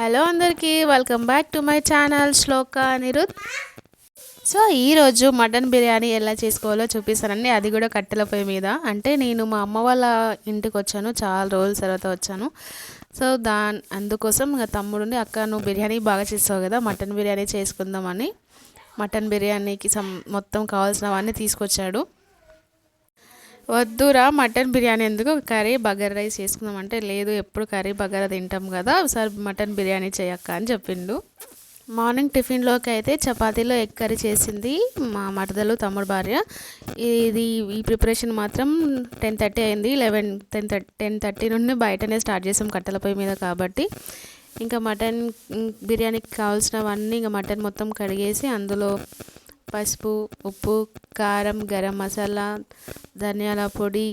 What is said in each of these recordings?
Hello అందరికీ welcome back to my channel Shloka Nirut so ఈరోజు mutton biryani ఎలా చేసుకోవాలో చూపిస్తానండి. అది కూడా కట్టెల పొయ్యి మీద. అంటే నేను మా అమ్మ వాళ్ళ ఇంటికి వచ్చాను చాలా రోజుల తర్వాత వచ్చాను. సో దా అందుకోసం ఇంకా తమ్ముడుండి అక్క నువ్వు బిర్యానీ బాగా చేస్తావు కదా మటన్ బిర్యానీ చేసుకుందామని. మటన్ బిర్యానీకి సం మొత్తం కావాల్సినవన్నీ తీసుకొచ్చాడు. వద్దురా మటన్ బిర్యానీ ఎందుకు? కర్రీ బగర్ రైస్ చేసుకుందాం అంటే లేదు ఎప్పుడు కర్రీ బగర్ తింటాం కదా ఒకసారి మటన్ బిర్యానీ చేయక్క అని చెప్పిండు. మార్నింగ్ టిఫిన్లోకి అయితే చపాతీలో ఎగ్ కర్రీ చేసింది మా మరదలు తమ్ముడు భార్య. ఇది ఈ ప్రిపరేషన్ మాత్రం టెన్ థర్టీ అయింది eleven ten thirty ten thirty నుండి బయటనే స్టార్ట్ చేసాం కట్టెల పొయ్యి మీద కాబట్టి. ఇంకా మటన్ బిర్యానీకి కావాల్సినవన్నీ ఇంకా మటన్ మొత్తం కడిగేసి అందులో పసుపు ఉప్పు కారం గరం మసాలా ధనియాల పొడి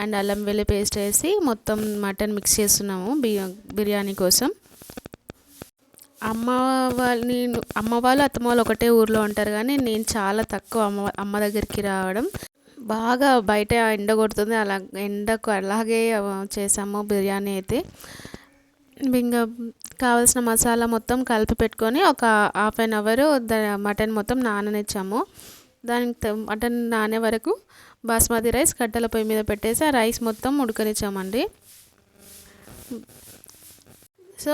అండ్ అల్లం వెల్లి పేస్ట్ వేసి మొత్తం మటన్ మిక్స్ చేస్తున్నాము బిర్యానీ కోసం. అమ్మ వాళ్ళని నేను అమ్మ వాళ్ళు అత్తమ్మ వాళ్ళు ఒకటే ఊర్లో ఉంటారు కానీ నేను చాలా తక్కువ అమ్మ అమ్మ దగ్గరికి రావడం. బాగా బయట ఎండ కొడుతుంది అలా ఎండకు అలాగే చేసాము బిర్యానీ అయితే. ఇంకా కావాల్సిన మసాలా మొత్తం కలిపి పెట్టుకొని ఒక హాఫ్ అన్ అవర్ మటన్ మొత్తం నాననిచ్చాము. దానికి మటన్ నానే వరకు బాస్మతి రైస్ కట్టెల పొయ్యి మీద పెట్టేసి ఆ రైస్ మొత్తం ఉడకనిచ్చామండి. సో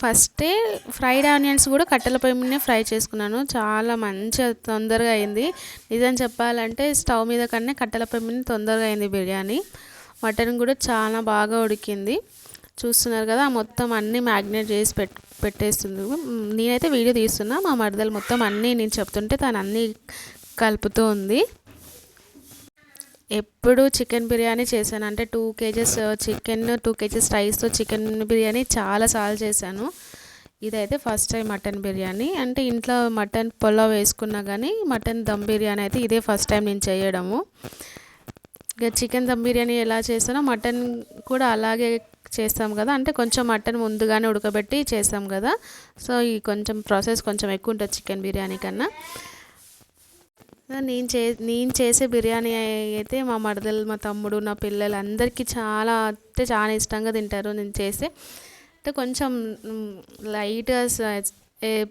ఫస్టే ఫ్రైడ్ ఆనియన్స్ కూడా కట్టెల పొయ్యి మీదనే ఫ్రై చేసుకున్నాను. చాలా మంచిగా తొందరగా అయింది. నిజం చెప్పాలంటే స్టవ్ మీద కన్నా కట్టెల పొయ్యి మీద తొందరగా అయింది బిర్యానీ. మటన్ కూడా చాలా బాగా ఉడికింది. చూస్తున్నారు కదా మొత్తం అన్నీ మ్యాగ్నేట్ చేసి పెట్ పెట్టేస్తుంది. నేనైతే వీడియో తీస్తున్నా మా మరదలు మొత్తం అన్నీ నేను చెప్తుంటే తను అన్నీ కలుపుతూ ఉంది. ఎప్పుడు చికెన్ బిర్యానీ చేశాను. అంటే two kgs uh, chicken two kgs రైస్తో చికెన్ బిర్యానీ చాలాసార్లు చేశాను. ఇదైతే ఫస్ట్ టైం మటన్ బిర్యానీ. అంటే ఇంట్లో మటన్ పొలావ్ వేసుకున్నా కానీ మటన్ దమ్ బిర్యానీ అయితే ఇదే ఫస్ట్ టైం నేను చేయడము. ఇక చికెన్ దమ్ బిర్యానీ ఎలా చేస్తానో మటన్ కూడా అలాగే చేస్తాం కదా. అంటే కొంచెం మటన్ ముందుగానే ఉడకబెట్టి చేస్తాం కదా. సో ఈ కొంచెం ప్రాసెస్ కొంచెం ఎక్కువ ఉంటుంది చికెన్ బిర్యానీ కన్నా. నేను చే నేను చేసే బిర్యానీ అయితే మా మరదలు మా తమ్ముడు నా పిల్లలు అందరికీ చాలా అంటే చాలా ఇష్టంగా తింటారు నేను చేస్తే అంటే కొంచెం లైట్గా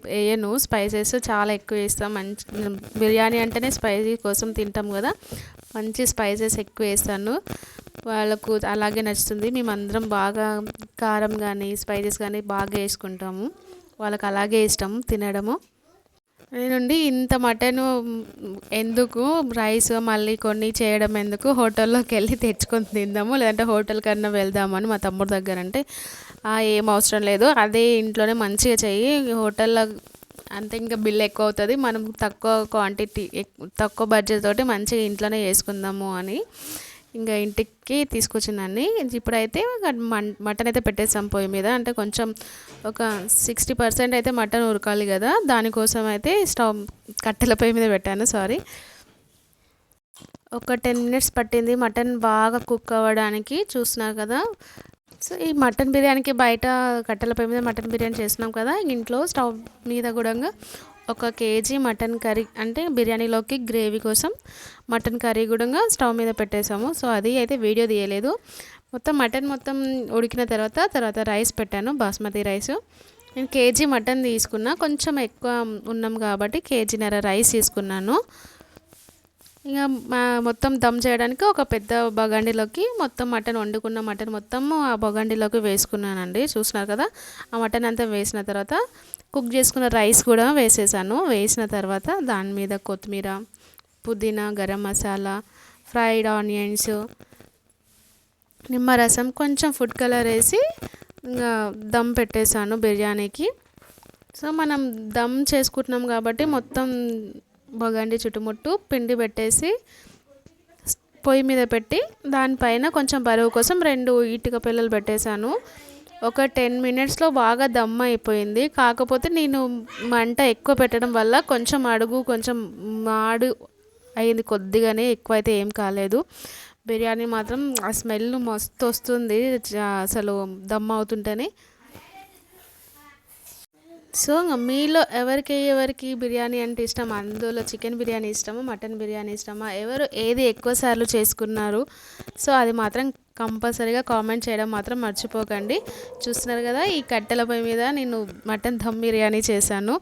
వేయను. స్పైసెస్ చాలా ఎక్కువ వేస్తాం. మంచి బిర్యానీ అంటేనే స్పైసీ కోసం తింటాం కదా. మంచి స్పైసెస్ ఎక్కువ వేస్తాను. వాళ్ళకు అలాగే నచ్చుతుంది. మేమందరం బాగా కారం కానీ స్పైసెస్ కానీ బాగా వేసుకుంటాము. వాళ్ళకి అలాగే ఇష్టం తినడము. నేనుండి ఇంత మటన్ ఎందుకు? రైస్ మళ్ళీ కొన్ని చేయడం ఎందుకు? హోటల్లోకి వెళ్ళి తెచ్చుకొని తిందాము లేదంటే హోటల్ కన్నా వెళ్దామని మా తమ్ముడు దగ్గర అంటే ఏం అవసరం లేదు అదే ఇంట్లోనే మంచిగా చెయ్యి హోటల్లో అంతే ఇంకా బిల్ ఎక్కువ అవుతుంది మనం తక్కువ క్వాంటిటీ తక్కువ బడ్జెట్ తోటి మంచిగా ఇంట్లోనే చేసుకుందాము అని ఇంకా ఇంటికి తీసుకొచ్చిందండి. ఇప్పుడైతే మటన్ అయితే పెట్టేసాం పొయ్యి మీద. అంటే కొంచెం ఒక సిక్స్టీ పర్సెంట్ అయితే మటన్ ఉరకాలి కదా. దానికోసం అయితే స్టవ్ కట్టెల పొయ్యి మీద పెట్టాను సారీ. ఒక టెన్ మినిట్స్ పట్టింది మటన్ బాగా కుక్ అవ్వడానికి చూస్తున్నారు కదా. సో ఈ మటన్ బిర్యానీకి బయట కట్టెల పొయ్యి మీద మటన్ బిర్యానీ చేస్తున్నాం కదా. ఇంట్లో స్టవ్ మీద కూడా ఒక కేజీ మటన్ కర్రీ అంటే బిర్యానీలోకి గ్రేవీ కోసం మటన్ కర్రీ కూడా స్టవ్ మీద పెట్టేసాము సో అది అయితే వీడియో తీయలేదు. మొత్తం మటన్ మొత్తం ఉడికిన తర్వాత తర్వాత రైస్ పెట్టాను బాస్మతి రైస్. నేను కేజీ మటన్ తీసుకున్నా. కొంచెం ఎక్కువ ఉన్నాం కాబట్టి కేజీన్నర రైస్ తీసుకున్నాను. ఇక మొత్తం దమ్ చేయడానికి ఒక పెద్ద బగండిలోకి మొత్తం మటన్ వండుకున్న మటన్ మొత్తం ఆ బగండిలోకి వేసుకున్నానండి. చూసినారు కదా? ఆ మటన్ అంతా వేసిన తర్వాత కుక్ చేసుకున్న రైస్ కూడా వేసేసాను. వేసిన తర్వాత దాని మీద కొత్తిమీర పుదీనా గరం మసాలా ఫ్రైడ్ ఆనియన్స్ నిమ్మరసం కొంచెం ఫుడ్ కలర్ వేసి ఇంకా దమ్ పెట్టేశాను బిర్యానీకి. సో మనం దమ్ చేసుకుంటున్నాం కాబట్టి మొత్తం బొగండి చుట్టుముట్టు పిండి పెట్టేసి పొయ్యి మీద పెట్టి దానిపైన కొంచెం బరువు కోసం రెండు ఇటుక పిల్లలు పెట్టేశాను. ఒక టెన్ మినిట్స్లో బాగా దమ్ అయిపోయింది. కాకపోతే నేను మంట ఎక్కువ పెట్టడం వల్ల కొంచెం అడుగు కొంచెం మాడు అయింది కొద్దిగానే ఎక్కువ అయితే ఏం కాలేదు. బిర్యానీ మాత్రం ఆ స్మెల్ మస్తు వస్తుంది అసలు దమ్ అవుతుంటేనే. సో మీలో ఎవరికి ఎవరికి బిర్యానీ అంటే ఇష్టం? అందులో చికెన్ బిర్యానీ ఇష్టమా మటన్ బిర్యానీ ఇష్టమా? ఎవరు ఏది ఎక్కువ సార్లు చేసుకున్నారు? సో అది మాత్రం కంపల్సరీగా కామెంట్ చేయడం మాత్రం మర్చిపోకండి. చూస్తున్నారు కదా ఈ కట్టెల పొయ్యి మీద నేను మటన్ దమ్ బిర్యానీ చేశాను.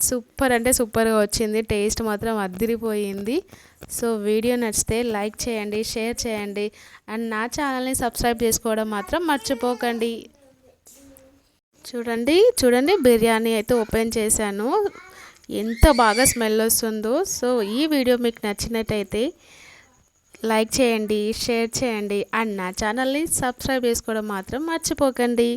సూపర్ అంటే సూపర్గా వచ్చింది టేస్ట్ మాత్రం అద్దిరిపోయింది. సో వీడియో నచ్చితే లైక్ చేయండి షేర్ చేయండి. అండ్ నా ఛానల్ని సబ్స్క్రైబ్ చేసుకోవడం మాత్రం మర్చిపోకండి. చూడండి చూడండి బిర్యానీ అయితే ఓపెన్ చేశాను. ఎంత బాగా స్మెల్ వస్తుందో. సో ఈ వీడియో మీకు నచ్చినట్టయితే లైక్ చేయండి షేర్ చేయండి. అండ్ నా ఛానల్ని సబ్స్క్రైబ్ చేసుకోవడం మాత్రం మర్చిపోకండి.